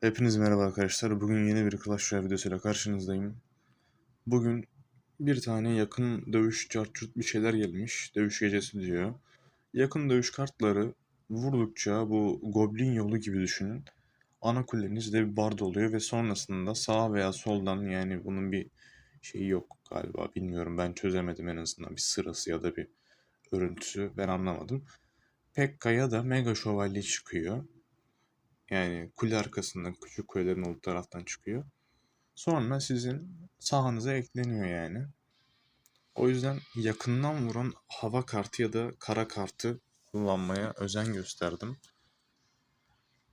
Hepiniz merhaba arkadaşlar. Bugün yeni bir Clash Royale videosuyla karşınızdayım. Bugün bir tane yakın dövüş cartçut bir şeyler gelmiş. Dövüş gecesi diyor. Yakın dövüş kartları vurdukça bu goblin yolu gibi düşünün. Ana kulenizde bir bard oluyor ve sonrasında sağ veya soldan yani bunun bir şeyi yok galiba bilmiyorum ben çözemedim en azından bir sırası ya da bir örüntüsü ben anlamadım. Pekka'ya da Mega Şövalye çıkıyor. Yani kule arkasından küçük kulelerin olduğu taraftan çıkıyor. Sonra sizin sahanıza ekleniyor yani. O yüzden yakından vuran hava kartı ya da kara kartı kullanmaya özen gösterdim.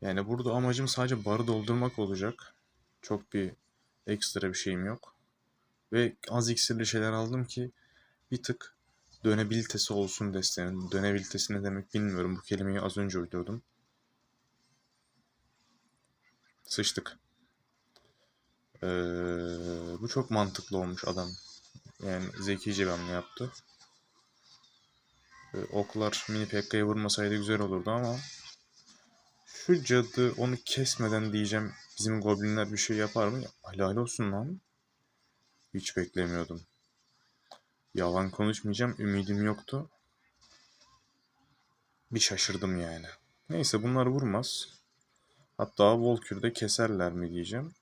Yani burada amacım sadece barı doldurmak olacak. Çok bir ekstra bir şeyim yok. Ve az iksirli şeyler aldım ki bir tık dönebilitesi olsun desteğinin. Dönebilitesi ne demek bilmiyorum. Bu kelimeyi az önce uydurdum. Sıçtık. Ee, bu çok mantıklı olmuş adam. Yani zekice bir hamle yaptı. Ee, oklar mini Pekka'ya vurmasaydı güzel olurdu ama şu cadı onu kesmeden diyeceğim bizim goblinler bir şey yapar mı? Helal olsun lan. Hiç beklemiyordum. Yalan konuşmayacağım. Ümidim yoktu. Bir şaşırdım yani. Neyse bunlar vurmaz. Hatta Volkür'de keserler mi diyeceğim.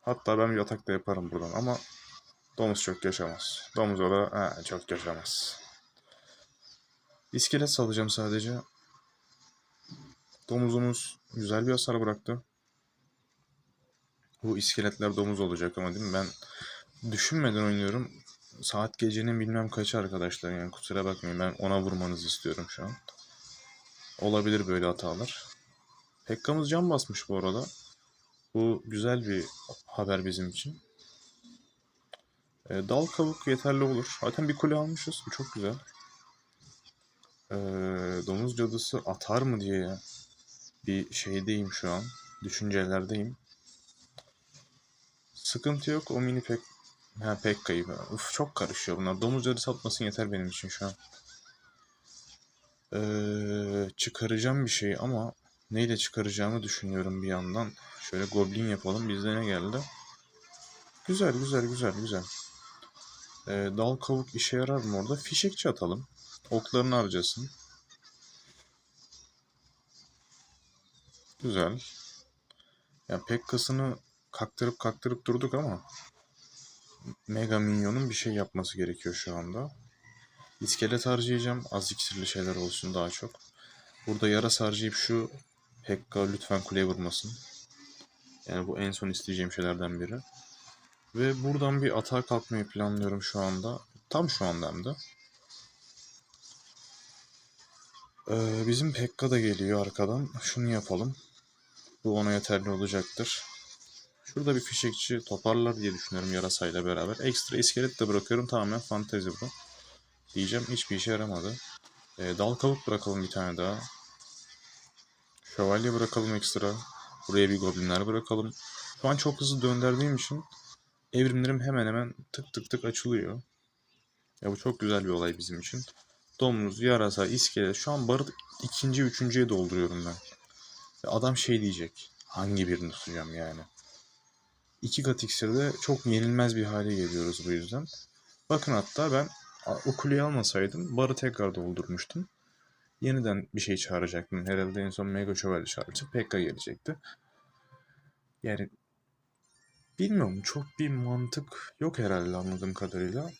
Hatta ben bir atak da yaparım buradan ama domuz çok yaşamaz. Domuz o da he, çok yaşamaz. İskelet salacağım sadece. Domuzumuz güzel bir hasar bıraktı. Bu iskeletler domuz olacak ama değil mi? Ben düşünmeden oynuyorum. Saat gecenin bilmem kaçı arkadaşlar yani kusura bakmayın ben ona vurmanızı istiyorum şu an. Olabilir böyle hatalar. Pekka'mız can basmış bu arada. Bu güzel bir haber bizim için. E, dal kavuk yeterli olur. Zaten bir kule almışız. Bu çok güzel. E, domuz cadısı atar mı diye bir şeydeyim şu an. Düşüncelerdeyim. Sıkıntı yok. O mini pek ha Pekka'yı. Uf çok karışıyor bunlar. Domuz cadısı atmasın yeter benim için şu an. Ee, çıkaracağım bir şey ama neyle çıkaracağımı düşünüyorum bir yandan. Şöyle goblin yapalım. Bizde ne geldi? Güzel güzel güzel güzel. Ee, dal kavuk işe yarar mı orada? Fişekçi atalım. Oklarını harcasın. Güzel. Ya Pekka'sını kaktırıp kaktırıp durduk ama Mega Minyon'un bir şey yapması gerekiyor şu anda. İskelet harcayacağım. Az iksirli şeyler olsun daha çok. Burada yara harcayıp şu Pekka lütfen kuleye vurmasın. Yani bu en son isteyeceğim şeylerden biri. Ve buradan bir atağa kalkmayı planlıyorum şu anda. Tam şu anda hem de. Ee, bizim Pekka da geliyor arkadan. Şunu yapalım. Bu ona yeterli olacaktır. Şurada bir fişekçi toparlar diye düşünüyorum yarasayla beraber. Ekstra iskelet de bırakıyorum. Tamamen fantezi bu. Diyeceğim hiçbir işe yaramadı. Ee, dal kavuk bırakalım bir tane daha. Şövalye bırakalım ekstra. Buraya bir goblinler bırakalım. Şu an çok hızlı döndürdüğüm için evrimlerim hemen hemen tık tık tık açılıyor. Ya bu çok güzel bir olay bizim için. Domuz, yarasa, iskelet. Şu an barı ikinci, üçüncüye dolduruyorum ben. Ve adam şey diyecek. Hangi birini tutacağım yani. İki kat iksirde çok yenilmez bir hale geliyoruz bu yüzden. Bakın hatta ben o kuleyi almasaydım barı tekrar doldurmuştum yeniden bir şey çağıracaktım. Herhalde en son Mega Şövalye çağıracak. Pekka gelecekti. Yani bilmiyorum çok bir mantık yok herhalde anladığım kadarıyla.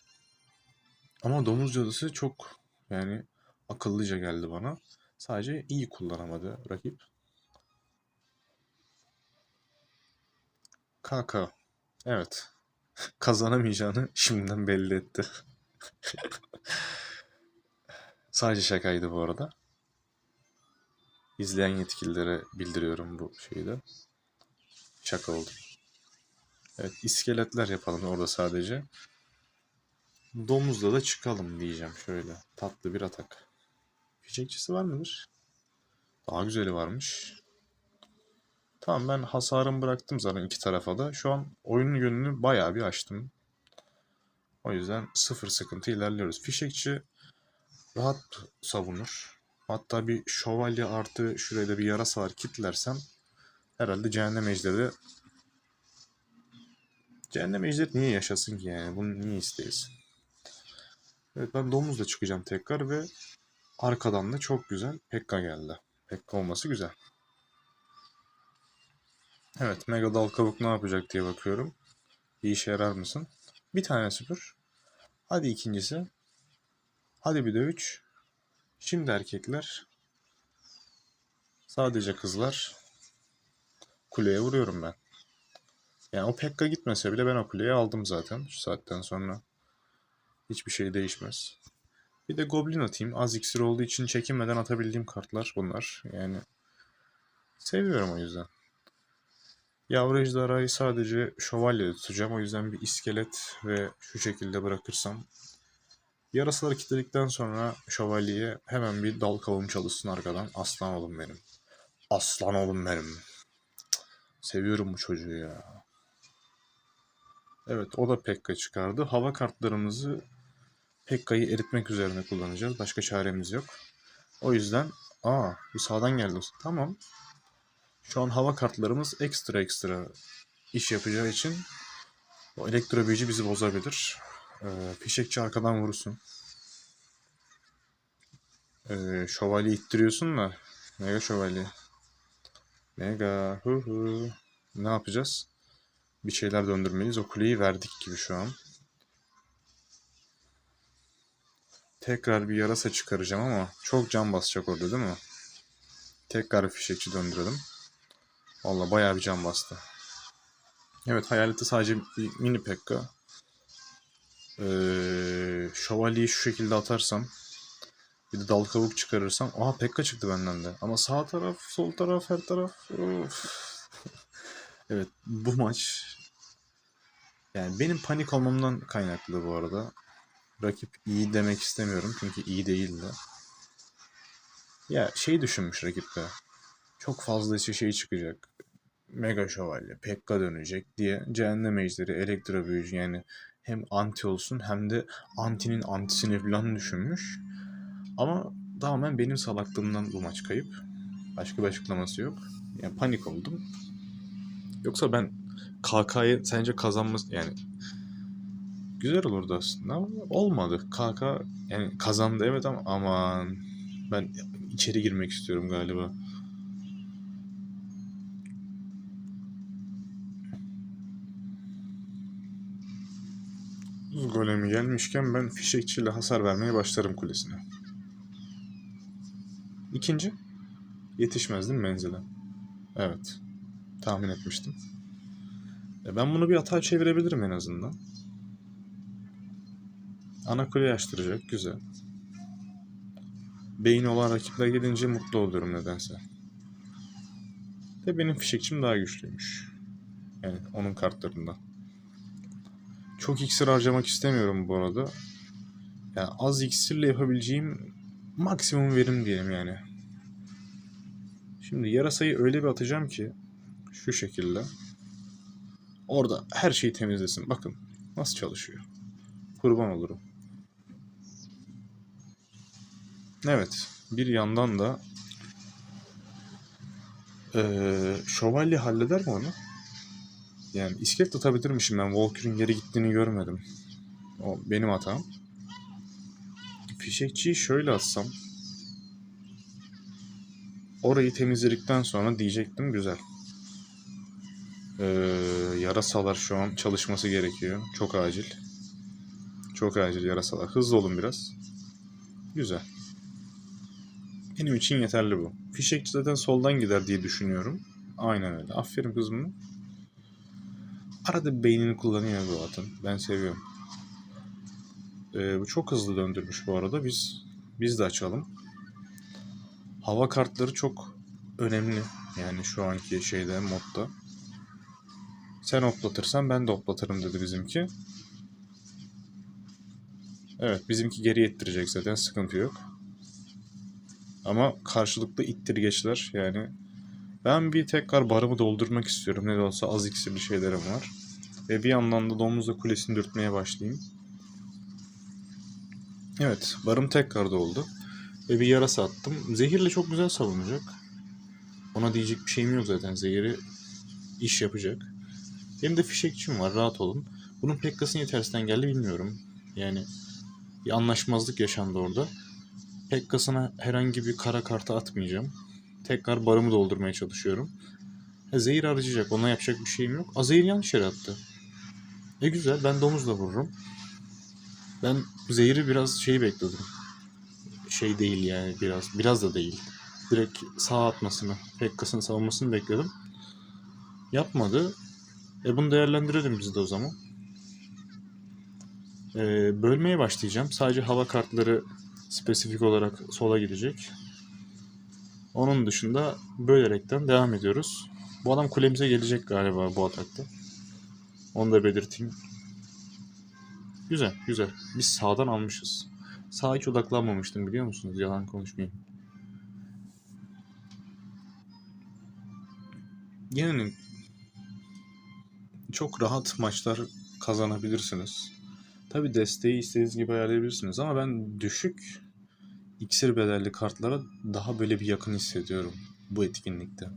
Ama domuz cadısı çok yani akıllıca geldi bana. Sadece iyi kullanamadı rakip. Kaka. Evet. Kazanamayacağını şimdiden belli etti. Sadece şakaydı bu arada. İzleyen yetkililere bildiriyorum bu şeyi de. Şaka oldu. Evet iskeletler yapalım orada sadece. Domuzla da çıkalım diyeceğim şöyle. Tatlı bir atak. Fişekçisi var mıdır? Daha güzeli varmış. Tamam ben hasarımı bıraktım zaten iki tarafa da. Şu an oyunun yönünü bayağı bir açtım. O yüzden sıfır sıkıntı ilerliyoruz. Fişekçi rahat savunur. Hatta bir şövalye artı şuraya da bir yarasa var kitlersem Herhalde cehennem ejderi Cehennem ejderi niye yaşasın ki yani? Bunu niye isteyiz? Evet ben domuzla çıkacağım tekrar ve arkadan da çok güzel Pekka geldi. Pekka olması güzel. Evet Mega Dal Kavuk ne yapacak diye bakıyorum. Bir işe yarar mısın? Bir tane süpür. Hadi ikincisi. Hadi bir de üç. Şimdi erkekler. Sadece kızlar. Kuleye vuruyorum ben. Yani o Pekka gitmese bile ben o kuleyi aldım zaten şu saatten sonra. Hiçbir şey değişmez. Bir de Goblin atayım. Az iksir olduğu için çekinmeden atabildiğim kartlar bunlar. Yani seviyorum o yüzden. Yavru ejderhayı sadece şövalye tutacağım. O yüzden bir iskelet ve şu şekilde bırakırsam. Yarasaları kilitledikten sonra şövalyeye hemen bir dal kavum çalışsın arkadan. Aslan oğlum benim. Aslan oğlum benim. Seviyorum bu çocuğu ya. Evet o da Pekka çıkardı. Hava kartlarımızı Pekka'yı eritmek üzerine kullanacağız. Başka çaremiz yok. O yüzden aa bu sağdan geldi. Tamam. Şu an hava kartlarımız ekstra ekstra iş yapacağı için o elektro büyücü bizi bozabilir. Ee, fişekçi arkadan vurursun. Ee, şövalye ittiriyorsun da. Mega şövalye. Mega. Hu hu. Ne yapacağız? Bir şeyler döndürmeliyiz. O kuleyi verdik gibi şu an. Tekrar bir yarasa çıkaracağım ama çok can basacak orada değil mi? Tekrar fişekçi döndürelim. Valla bayağı bir can bastı. Evet hayaleti sadece bir mini pekka. Ee, şövalyeyi şu şekilde atarsam bir de dal kavuk çıkarırsam aha pekka çıktı benden de. Ama sağ taraf, sol taraf, her taraf. Evet bu maç yani benim panik olmamdan kaynaklı bu arada. Rakip iyi demek istemiyorum çünkü iyi değildi. Ya şey düşünmüş rakip de. Çok fazla işte şey çıkacak. Mega şövalye, Pekka dönecek diye cehennem ejderi, elektro büyücü yani hem anti olsun hem de antinin antisini falan düşünmüş. Ama tamamen benim salaklığımdan bu maç kayıp. Başka bir açıklaması yok. Yani panik oldum. Yoksa ben KK'yı sence kazanması yani güzel olurdu aslında ama olmadı. KK yani kazandı evet ama aman ben içeri girmek istiyorum galiba. Golemi gelmişken ben fişekçiyle hasar vermeye başlarım kulesine. İkinci. Yetişmez değil mi menzile? Evet. Tahmin etmiştim. E ben bunu bir atağa çevirebilirim en azından. Ana kule açtıracak. Güzel. Beyin olan rakipler gelince mutlu oluyorum nedense. De benim fişekçim daha güçlüymüş. Yani onun kartlarından. Çok iksir harcamak istemiyorum bu arada. Yani az iksirle yapabileceğim maksimum verim diyelim yani. Şimdi yarasayı öyle bir atacağım ki şu şekilde. Orada her şeyi temizlesin. Bakın nasıl çalışıyor. Kurban olurum. Evet. Bir yandan da eee şövalye halleder mi onu? Yani iskelet atabilirmişim ben. Walker'ın geri gittiğini görmedim. O benim hatam. Fişekçiyi şöyle atsam. Orayı temizledikten sonra diyecektim güzel. Ee, yarasalar şu an çalışması gerekiyor. Çok acil. Çok acil yarasalar. Hızlı olun biraz. Güzel. Benim için yeterli bu. Fişekçi zaten soldan gider diye düşünüyorum. Aynen öyle. Aferin kızım. Arada beynini kullanıyor bu atın. Ben seviyorum. Ee, bu çok hızlı döndürmüş bu arada. Biz biz de açalım. Hava kartları çok önemli. Yani şu anki şeyde modda. Sen hoplatırsan ben de hoplatırım dedi bizimki. Evet bizimki geri ittirecek zaten sıkıntı yok. Ama karşılıklı ittirgeçler yani. Ben bir tekrar barımı doldurmak istiyorum. Ne de olsa az iksirli şeylerim var. Ve bir yandan da domuzla kulesini dürtmeye başlayayım. Evet barım tekrar doldu. Ve bir yarasa attım. Zehirle çok güzel savunacak. Ona diyecek bir şeyim yok zaten. Zehiri iş yapacak. Benim de fişekçim var. Rahat olun. Bunun Pekkas'ı niye tersten geldi bilmiyorum. Yani bir anlaşmazlık yaşandı orada. Pekkas'ına herhangi bir kara kartı atmayacağım. Tekrar barımı doldurmaya çalışıyorum. Zehir harcayacak. Ona yapacak bir şeyim yok. Azehir yanlış yere attı. E güzel. Ben domuzla vururum. Ben zehiri biraz şey bekledim. Şey değil yani biraz. Biraz da değil. Direkt sağ atmasını, Pekkas'ın savunmasını bekledim. Yapmadı. E bunu değerlendirelim biz de o zaman. E, bölmeye başlayacağım. Sadece hava kartları spesifik olarak sola gidecek. Onun dışında bölerekten devam ediyoruz. Bu adam kulemize gelecek galiba bu atakta. Onu da belirteyim. Güzel, güzel. Biz sağdan almışız. Sağa hiç odaklanmamıştım biliyor musunuz? Yalan konuşmayayım. Yani çok rahat maçlar kazanabilirsiniz. Tabi desteği istediğiniz gibi ayarlayabilirsiniz ama ben düşük iksir bedelli kartlara daha böyle bir yakın hissediyorum bu etkinlikte.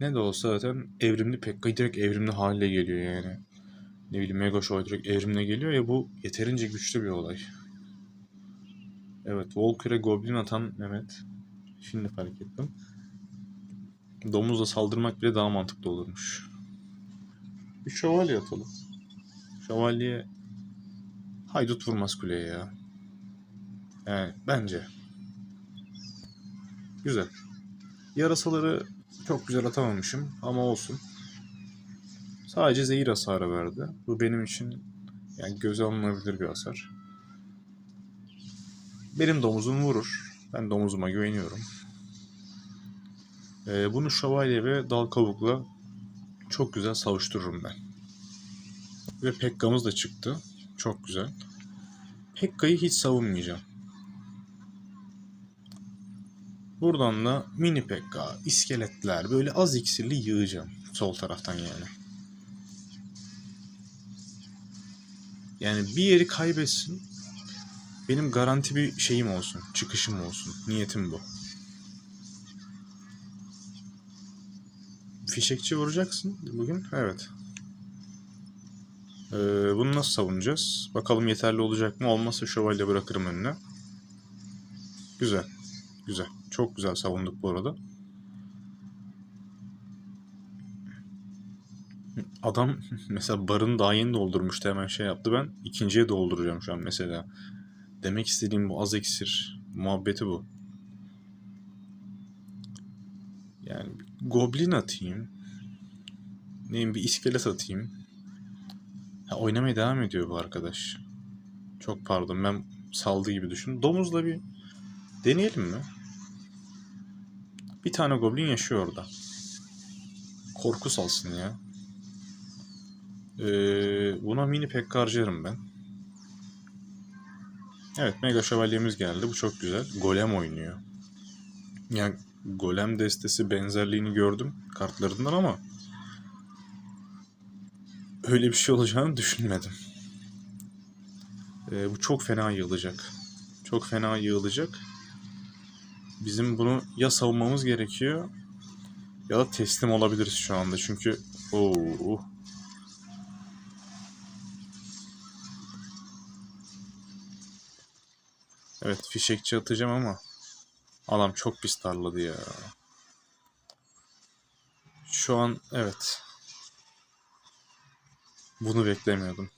Ne de olsa zaten evrimli Pekka direkt evrimli hale geliyor yani. Ne bileyim Mega Show direkt evrimle geliyor ya bu yeterince güçlü bir olay. Evet Walker'e Goblin atan Mehmet. Şimdi fark ettim. Domuzla saldırmak bile daha mantıklı olurmuş. Bir şövalye atalım. Şövalye haydut vurmaz kuleye ya. Yani bence. Güzel. Yarasaları çok güzel atamamışım ama olsun. Sadece zehir hasarı verdi. Bu benim için yani göze alınabilir bir hasar. Benim domuzum vurur. Ben domuzuma güveniyorum. Ee, bunu şövalye ve dal kavukla çok güzel savuştururum ben. Ve Pekka'mız da çıktı. Çok güzel. Pekka'yı hiç savunmayacağım. Buradan da mini Pekka, iskeletler böyle az iksirli yığacağım. Sol taraftan yani. Yani bir yeri kaybetsin. Benim garanti bir şeyim olsun. Çıkışım olsun. Niyetim bu. Fişekçi vuracaksın bugün. Evet. Ee, bunu nasıl savunacağız? Bakalım yeterli olacak mı? Olmazsa şövalye bırakırım önüne. Güzel. Güzel. Çok güzel savunduk bu arada. Adam mesela barını daha yeni doldurmuştu hemen şey yaptı. Ben ikinciye dolduracağım şu an mesela. Demek istediğim bu az iksir muhabbeti bu. Yani goblin atayım. Neyim bir iskelet atayım. Ha, oynamaya devam ediyor bu arkadaş. Çok pardon ben saldı gibi düşün. Domuzla bir deneyelim mi? Bir tane goblin yaşıyor orada. Korku salsın ya. Ee, buna mini pek harcarım ben. Evet Mega Şövalyemiz geldi. Bu çok güzel. Golem oynuyor. Yani Golem destesi benzerliğini gördüm kartlarından ama öyle bir şey olacağını düşünmedim. Ee, bu çok fena yığılacak. Çok fena yığılacak. Bizim bunu ya savunmamız gerekiyor ya da teslim olabiliriz şu anda. Çünkü ooo Evet fişekçi atacağım ama adam çok pis tarladı ya. Şu an evet. Bunu beklemiyordum.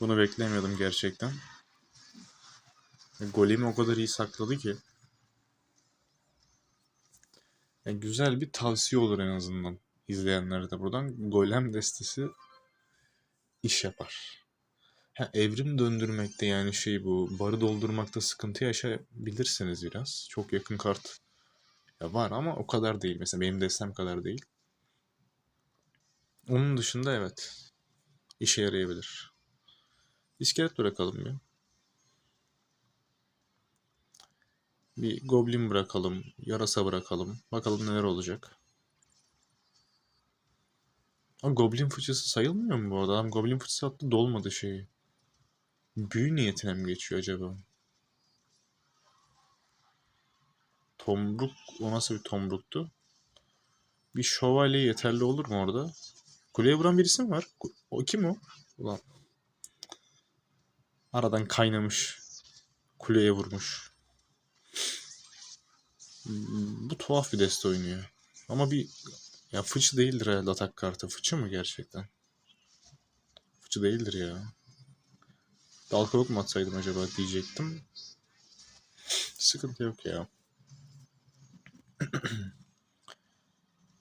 Bunu beklemiyordum gerçekten. Golemi o kadar iyi sakladı ki. Yani güzel bir tavsiye olur en azından izleyenlere de buradan. Golem destesi iş yapar. Ha, evrim döndürmekte yani şey bu barı doldurmakta sıkıntı yaşayabilirsiniz biraz. Çok yakın kart ya var ama o kadar değil. Mesela benim destem kadar değil. Onun dışında evet. işe yarayabilir. İskelet bırakalım bir. Bir goblin bırakalım. Yarasa bırakalım. Bakalım neler olacak. Ama goblin fıçısı sayılmıyor mu bu? Adam goblin fıçısı attı dolmadı şeyi. Büyü niyetine mi geçiyor acaba? tomruk o nasıl bir tomruktu? Bir şövalye yeterli olur mu orada? Kuleye vuran birisi mi var? O kim o? Ulan. Aradan kaynamış. Kuleye vurmuş. Bu tuhaf bir deste oynuyor. Ama bir ya fıçı değildir herhalde atak kartı. Fıçı mı gerçekten? Fıçı değildir ya. Dal kavuk mu atsaydım acaba diyecektim. Sıkıntı yok ya.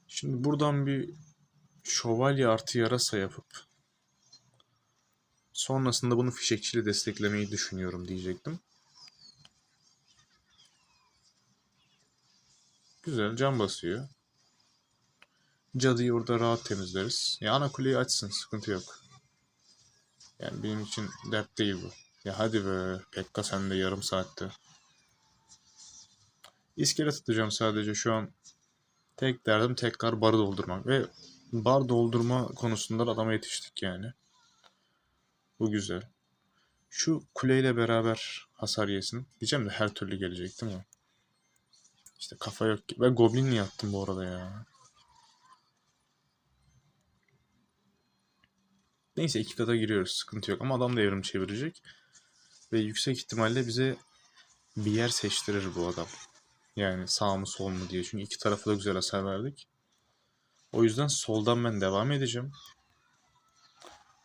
Şimdi buradan bir şövalye artı yarasa yapıp sonrasında bunu fişekçiyle desteklemeyi düşünüyorum diyecektim. Güzel can basıyor. Cadıyı orada rahat temizleriz. Ya ana kuleyi açsın sıkıntı yok. Yani benim için dert değil bu. Ya hadi be Pekka sen de yarım saatte. İskelet atacağım sadece şu an. Tek derdim tekrar barı doldurmak. Ve bar doldurma konusunda da adama yetiştik yani. Bu güzel. Şu kuleyle beraber hasar yesin. Diyeceğim de her türlü gelecek değil mi? İşte kafa yok ki. Ve Goblin'le yattım bu arada ya. Neyse iki kata giriyoruz. Sıkıntı yok. Ama adam da evrim çevirecek. Ve yüksek ihtimalle bize bir yer seçtirir bu adam. Yani sağ mı sol mu diye. Çünkü iki tarafa da güzel hasar verdik. O yüzden soldan ben devam edeceğim.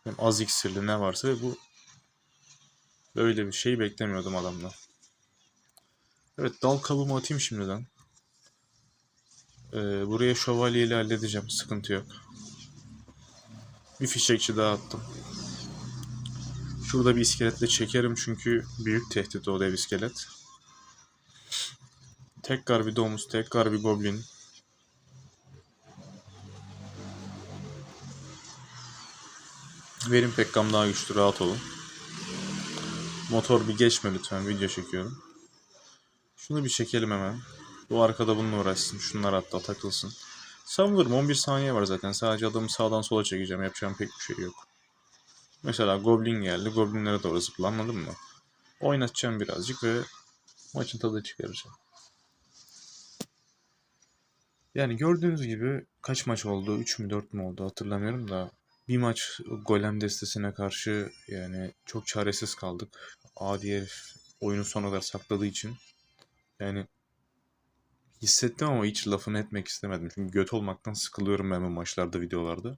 Hem az iksirli ne varsa ve bu böyle bir şey beklemiyordum adamdan. Evet dal kabuğumu atayım şimdiden. Ee, buraya şövalye ile halledeceğim. Sıkıntı yok. Bir fişekçi daha attım. Şurada bir iskeletle çekerim çünkü büyük tehdit o dev iskelet. Tekrar bir domuz, tekrar bir goblin. Verim pekkam daha güçlü, rahat olun. Motor bir geçme lütfen, video çekiyorum. Şunu bir çekelim hemen. Bu arkada bununla uğraşsın, şunlar hatta takılsın. Savunurum 11 saniye var zaten. Sadece adamı sağdan sola çekeceğim. Yapacağım pek bir şey yok. Mesela Goblin geldi. Goblinlere doğru zıpla anladın mı? Oynatacağım birazcık ve maçın tadı çıkaracağım. Yani gördüğünüz gibi kaç maç oldu? 3 mü 4 mü oldu hatırlamıyorum da bir maç golem destesine karşı yani çok çaresiz kaldık. Adi herif oyunu sona kadar sakladığı için. Yani hissettim ama hiç lafını etmek istemedim. Çünkü göt olmaktan sıkılıyorum ben bu maçlarda, videolarda.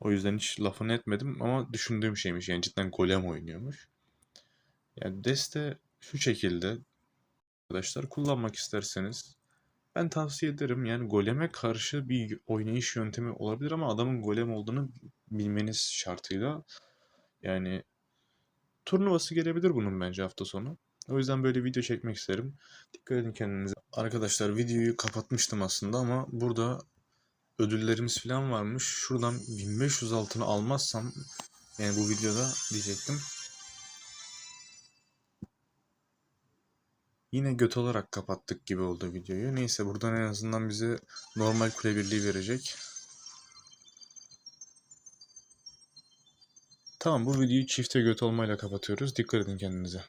O yüzden hiç lafını etmedim ama düşündüğüm şeymiş. Yani cidden golem oynuyormuş. Yani deste şu şekilde arkadaşlar kullanmak isterseniz ben tavsiye ederim. Yani goleme karşı bir oynayış yöntemi olabilir ama adamın golem olduğunu bilmeniz şartıyla yani turnuvası gelebilir bunun bence hafta sonu. O yüzden böyle video çekmek isterim. Dikkat edin kendinize. Arkadaşlar videoyu kapatmıştım aslında ama burada ödüllerimiz falan varmış. Şuradan 1500 altını almazsam yani bu videoda diyecektim. Yine göt olarak kapattık gibi oldu videoyu. Neyse buradan en azından bize normal kule birliği verecek. Tamam bu videoyu çifte göt olmayla kapatıyoruz. Dikkat edin kendinize.